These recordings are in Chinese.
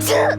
这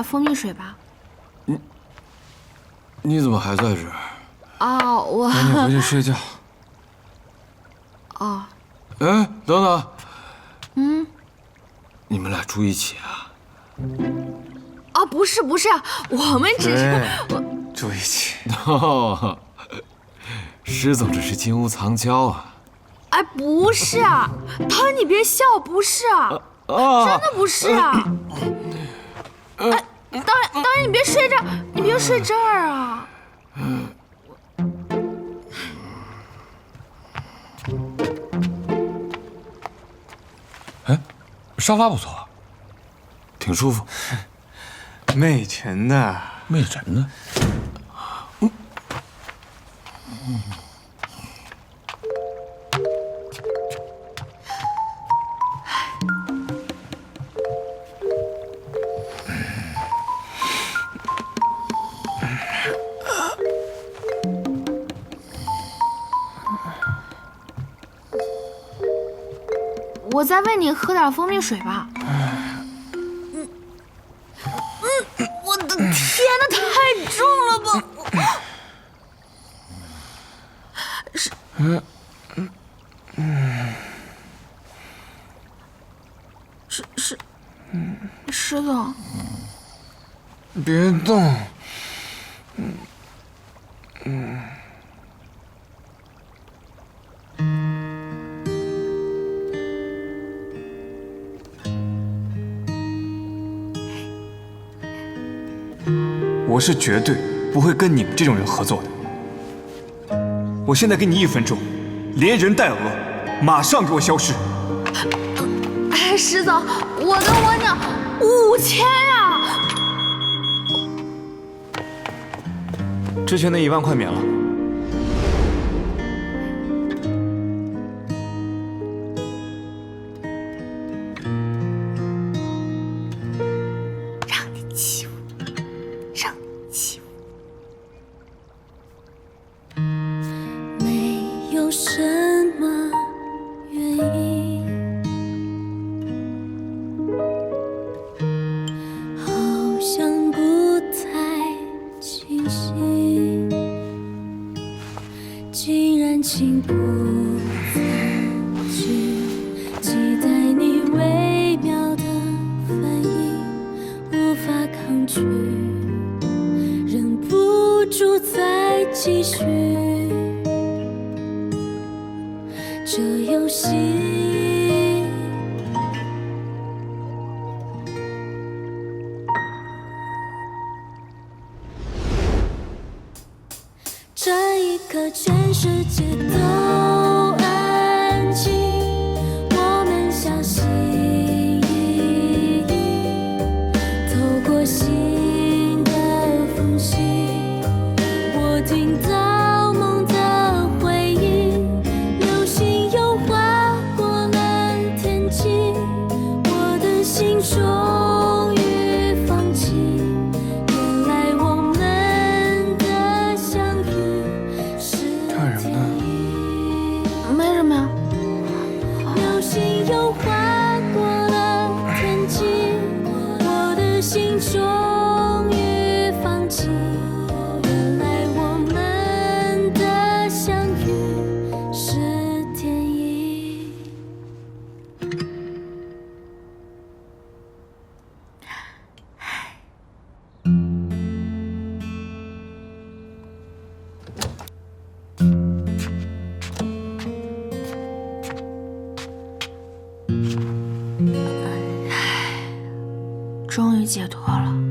点蜂蜜水吧。你你怎么还在这儿？啊，我赶紧回去睡觉。哦，哎，等等。嗯，你们俩住一起啊？啊，不是不是，我们只是我住一起。哦，施总这是金屋藏娇啊！哎，不是啊，导演你别笑，不是啊，啊，真的不是啊。哎，导演导演你别睡这儿，你别睡这儿啊。哎，沙发不错，挺舒服。媚人的，媚人呢？我再喂你喝点蜂蜜水吧。我是绝对不会跟你们这种人合作的。我现在给你一分钟，连人带鹅，马上给我消失。哎，石总，我跟我鸟五千呀！之前那一万块免了。住再继续这游戏。这一刻，全世界解脱了。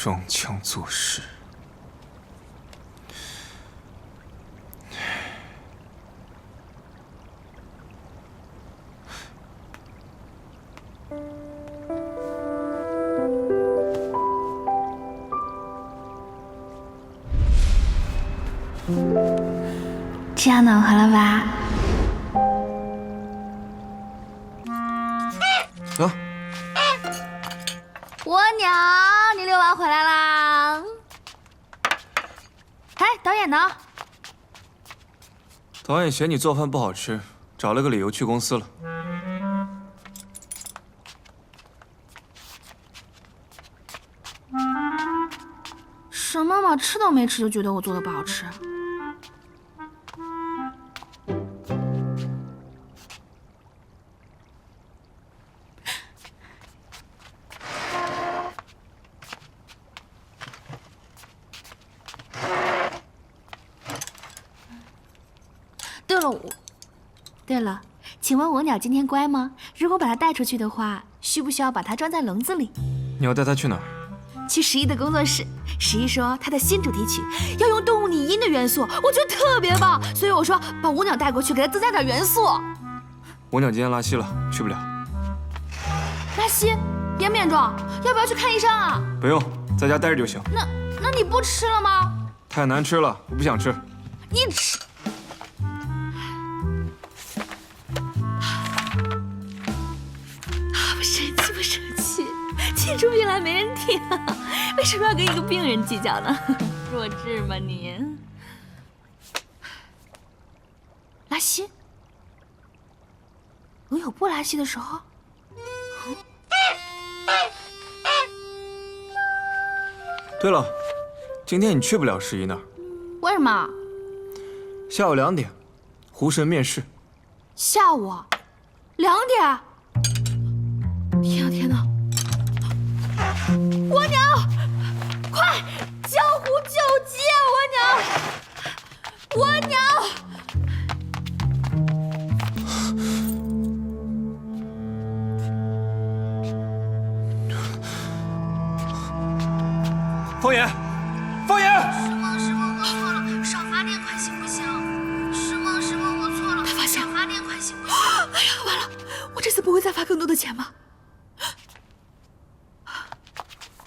装腔作势。这样暖和了吧？呢？导演嫌你做饭不好吃，找了个理由去公司了。什么嘛，吃都没吃就觉得我做的不好吃？对了，我，对了，请问我鸟今天乖吗？如果把它带出去的话，需不需要把它装在笼子里？你要带它去哪儿？去十一的工作室。十一说他的新主题曲要用动物拟音的元素，我觉得特别棒，所以我说把舞鸟带过去，给它增加点元素。我鸟今天拉稀了，去不了。拉稀，严不严重？要不要去看医生啊？不用，在家待着就行。那那你不吃了吗？太难吃了，我不想吃。你吃。出病来没人听，为什么要跟一个病人计较呢？弱智吗你？拉稀？我有不拉稀的时候？对了，今天你去不了十一那儿，为什么？下午两点，湖神面试。下午两点？天啊天哪！我娘，快！江湖救急啊！我娘，我娘！方言，方言，师梦，师梦，我错了，少罚点款行不行？师梦，师梦，我错了，他发现了少罚点款行不行？哎呀，完了！我这次不会再罚更多的钱吧？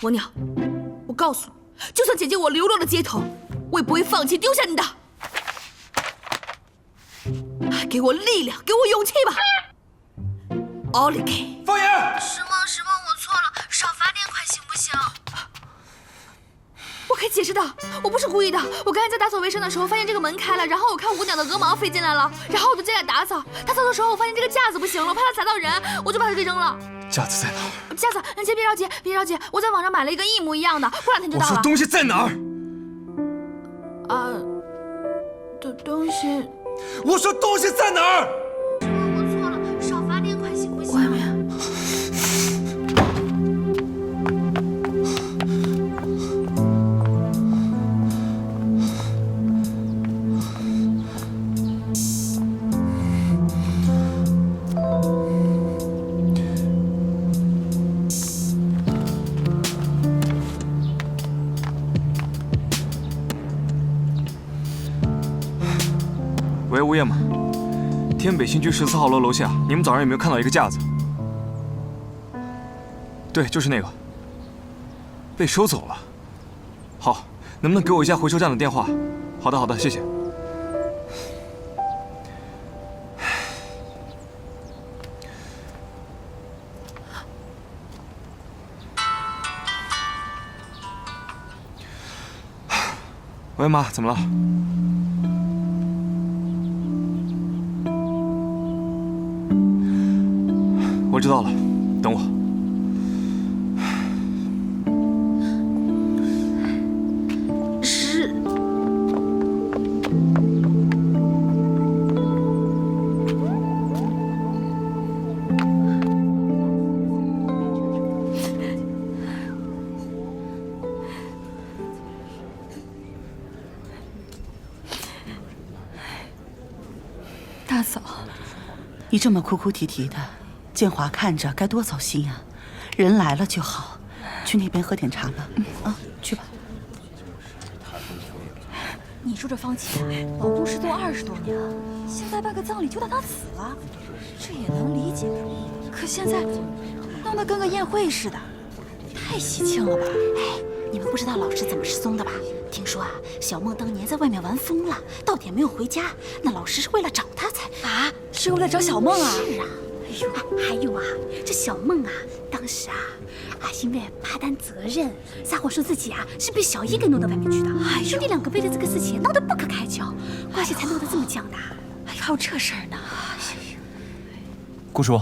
蜗鸟，我告诉你，就算姐姐我流落了街头，我也不会放弃丢下你的。给我力量，给我勇气吧！奥利给！方言，石梦，石梦，我错了，少罚点款行不行？我可以解释的，我不是故意的。我刚才在打扫卫生的时候，发现这个门开了，然后我看五鸟的鹅毛飞进来了，然后我就进来打扫。打扫的时候，我发现这个架子不行了，我怕它砸到人，我就把它给扔了。架子在哪儿？架子，你先别着急，别着急，我在网上买了一个一模一样的，过两天就我到了。说东西在哪儿？啊，的东西，我说东西在哪儿？天北新区十四号楼楼下，你们早上有没有看到一个架子？对，就是那个，被收走了。好，能不能给我一下回收站的电话？好的，好的，谢谢。喂，妈，怎么了？知道了，等我。是。大嫂，你这么哭哭啼啼的，建华看着该多走心啊！人来了就好，去那边喝点茶吧。啊，去吧。你说这方琦啊，老公失踪二十多年了，现在办个葬礼就当他死了，这也能理解。可现在弄得跟个宴会似的，太喜庆了吧？哎，你们不知道老师怎么失踪的吧？听说啊，小梦当年在外面玩疯了，到点没有回家，那老师是为了找她才啊，是为了找小梦啊？是啊。哎呦，还有啊，这小梦啊，当时啊，啊因为怕担责任，撒谎说自己啊是被小姨给弄到外面去的。哎，兄弟两个为了这个事情闹得不可开交，关系才闹得这么僵的。哎，还有这事儿呢？顾叔，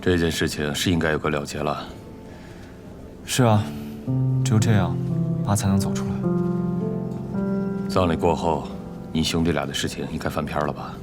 这件事情是应该有个了结了。是啊，只有这样，妈才能走出来。葬礼过后，你兄弟俩的事情应该翻篇了吧？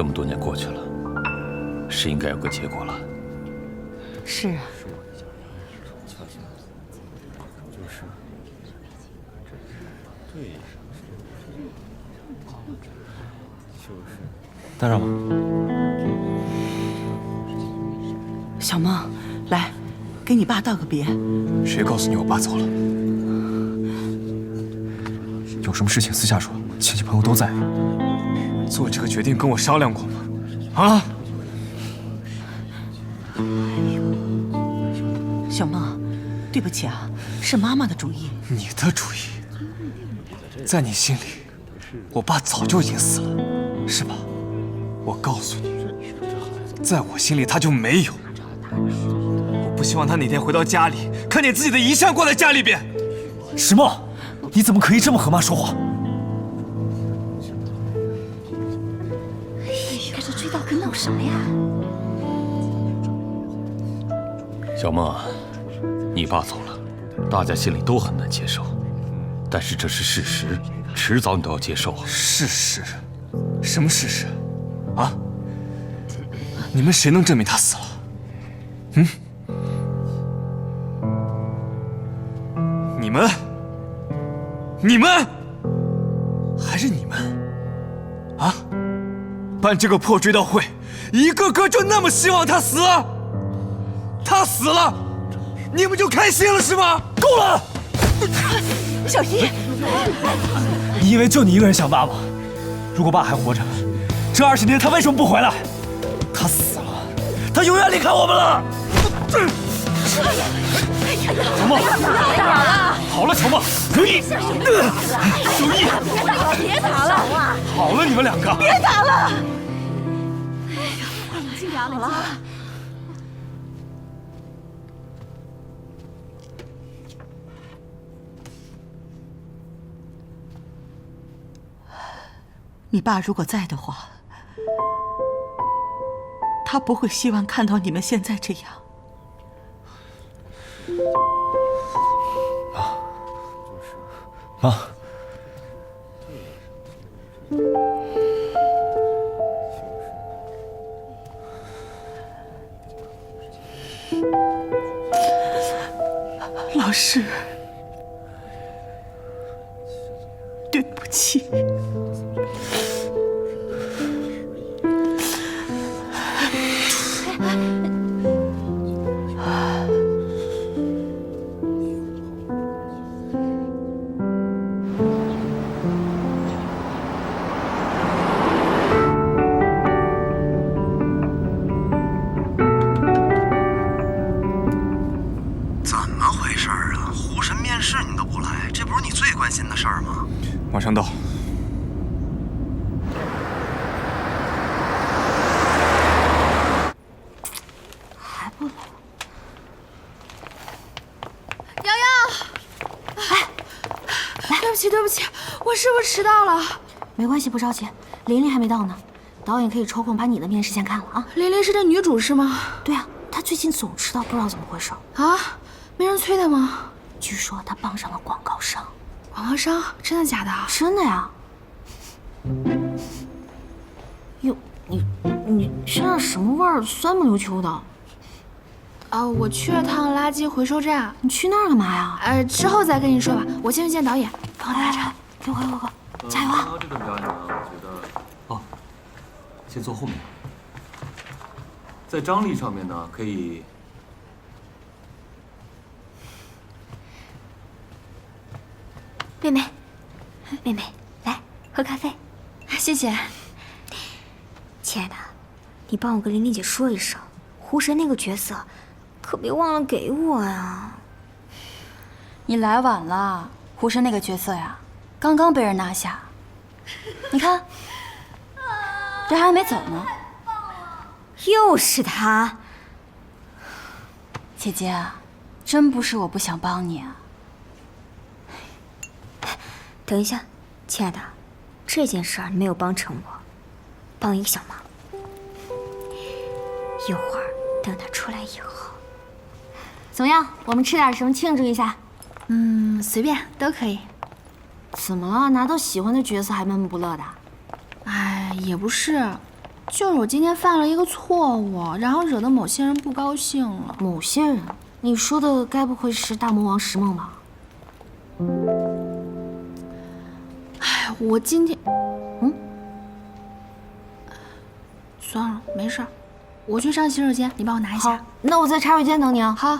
这么多年过去了，是应该有个结果了。是啊，带上吧。小梦，来，给你爸道个别。谁告诉你我爸走了？有什么事情私下说，亲戚朋友都在。做这个决定跟我商量过吗？啊！小梦，对不起啊，是妈妈的主意。你的主意，在你心里，我爸早就已经死了，是吧？我告诉你，在我心里他就没有。我不希望他哪天回到家里，看见自己的遗像挂在家里边。石梦，你怎么可以这么和妈说话？着追悼跟闹什么呀？小梦啊，你爸走了，大家心里都很难接受，但是这是事实，迟早你都要接受啊。事实？什么事实？啊？你们谁能证明他死了？嗯？你们？你们？还是你们？啊？办这个破追悼会，一个个就那么希望他死？他死了，你们就开心了是吗？够了！小姨，你以为就你一个人想爸吗？如果爸还活着，这二十年他为什么不回来？他死了，他永远离开我们了。乔梦，好了，乔梦，小易，小易，别打了，好了，你们两个，别打了。好了，你爸如果在的话，他不会希望看到你们现在这样。妈，老师，对不起。没关系，不着急。琳琳还没到呢，导演可以抽空把你的面试先看了啊。琳琳是这女主是吗？对啊，她最近总迟到，不知道怎么回事。啊，没人催她吗？据说她傍上了广告商。广告商？真的假的？真的呀。哟，你你身上什么味儿？酸不溜秋的。啊，我去了趟垃圾回收站。你去那儿干嘛呀？呃，之后再跟你说吧。我先去见导演，帮我拿着。给我给我给我，加油啊！这段表演呢，我觉得哦，先坐后面。在张力上面呢，可以妹妹，妹妹，来喝咖啡。谢谢。亲爱的，你帮我跟玲玲姐说一声，湖神那个角色，可别忘了给我呀。你来晚了，湖神那个角色呀，刚刚被人拿下。你看，这还没走呢。又是他，姐姐啊，真不是我不想帮你啊。等一下，亲爱的，这件事儿你没有帮成我，帮一个小忙。一会儿等他出来以后，怎么样？我们吃点什么庆祝一下？嗯，随便都可以。怎么了？拿到喜欢的角色还闷闷不乐的？哎，也不是，就是我今天犯了一个错误，然后惹得某些人不高兴了。某些人？你说的该不会是大魔王石梦吧？哎，我今天，嗯，算了，没事儿，我去上洗手间，你帮我拿一下。那我在茶水间等你啊。好。